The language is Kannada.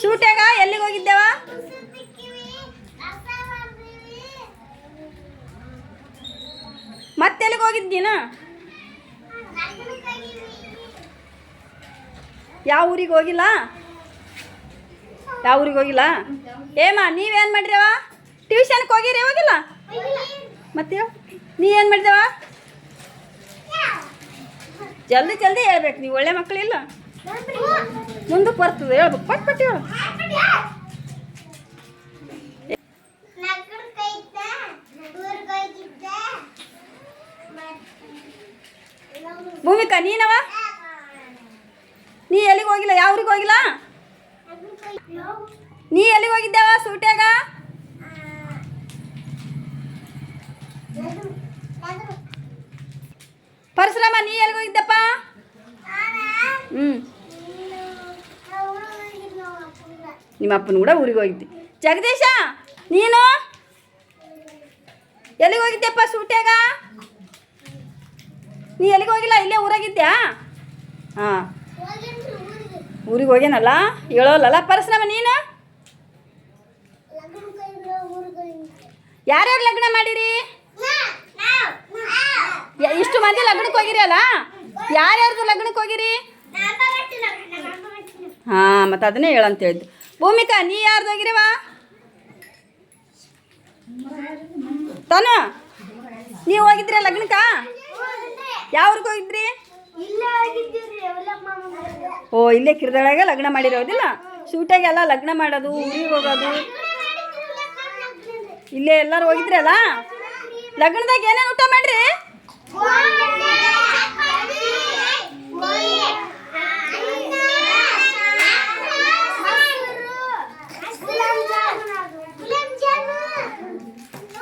ಶೂಟ್ಯಾಗ ಎಲ್ಲಿಗೆ ಹೋಗಿದ್ದೇವ? ಮತ್ತೆಲ್ಲಿಗೆ ಹೋಗಿದ್ದೀನ ಯಾವ ಊರಿಗೆ ಹೋಗಿಲ್ಲ? ಯಾವ ಊರಿಗೆ ಹೋಗಿಲ್ಲ? ಏಮ ನೀವೇನು ಮಾಡ್ರವ ಟ್ಯೂಷನ್ಗೆ ಹೋಗಿರಿ, ಹೋಗಿಲ್ಲ? ಮತ್ತೆ? ನೀ ಏನು ಮಾಡಿದವ? ಜಲ್ದಿ ಜಲ್ದಿ ಹೇಳ್ಬೇಕು, ನೀವು ಒಳ್ಳೆ ಮಕ್ಕಳಿಲ್ಲ ಮುಂದಕ್ಕೆ ಬರ್ತದೆ, ಹೇಳ್ಬೇಕು. ಪಟ್ ಪಟ್ ಭೂಮಿಕಾ, ನೀನವ? ನೀ ಎಲ್ಲಿಗೆ ಹೋಗಿಲ್ಲ? ಯಾವ್ರಿಗೆ ಹೋಗಿಲ್ಲ? ನೀ ಎಲ್ಲಿಗೆ ಹೋಗಿದ್ದಾವ ಸೂಟ್ಯಾಗ? ಪರಶುರಾಮ, ನೀ ಎಲ್ಲಿಗೆ ಹೋಗಿದ್ದಪ್ಪ? ಹ್ಞೂ ನಿಮ್ಮ ಅಪ್ಪನ ಕೂಡ ಊರಿಗೆ ಹೋಗಿದ್ದೆ. ಜಗದೀಶ, ನೀನು? ಎಲ್ಲಿಗೆ ಹೋಗಿದ್ದೆಪ್ಪ ಸೂಟ್ಯಾಗ? ನೀ ಎಲ್ಲಿಗೆ ಹೋಗಿಲ್ಲ? ಇಲ್ಲೇ ಊರಾಗಿದ್ದ್ಯಾ ಹಾಂ. ಊರಿಗೆ ಹೋಗ್ಯಾನಲ್ಲ? ಹೇಳೋಲ್ಲಲ್ಲ ಪರಸ್ನಮ್ಮ ನೀನು? ಯಾರ್ಯಾರು ಲಗ್ನ ಮಾಡಿರಿ? ಇಷ್ಟು ಮಂದಿ ಲಗ್ನಕ್ಕೆ ಹೋಗಿರಿ ಅಲ್ಲ ಯಾರ್ಯಾರ್ದು ಲಗ್ನಕ್ಕೆ ಹೋಗಿರಿ? ಹಾಂ, ಮತ್ತೆ ಅದನ್ನೇ ಹೇಳಂತ ಹೇಳಿದ್ದು ಭೂಮಿಕಾ ನೀ ಯಾರ್ದು ಹೋಗಿರಿವ ತಾನು ನೀವು ಹೋಗಿದ್ರಿ ಲಗ್ನಕ್ಕ? ಯಾವ ಊರಿಗೆ ಹೋಗಿದ್ರಿ? ಓ ಇಲ್ಲೇ ಕಿರ್ದಳಾಗ ಲಗ್ನ ಮಾಡಿರೋದಿಲ್ಲ ಶೂಟಾಗೆ ಎಲ್ಲ ಲಗ್ನ ಮಾಡೋದು ಊರಿಗೆ ಹೋಗೋದು. ಇಲ್ಲೇ ಎಲ್ಲರೂ ಹೋಗಿದ್ರಲ್ಲ ಲಗ್ನದಾಗ ಏನೇನು ಊಟ ಮಾಡ್ರಿ?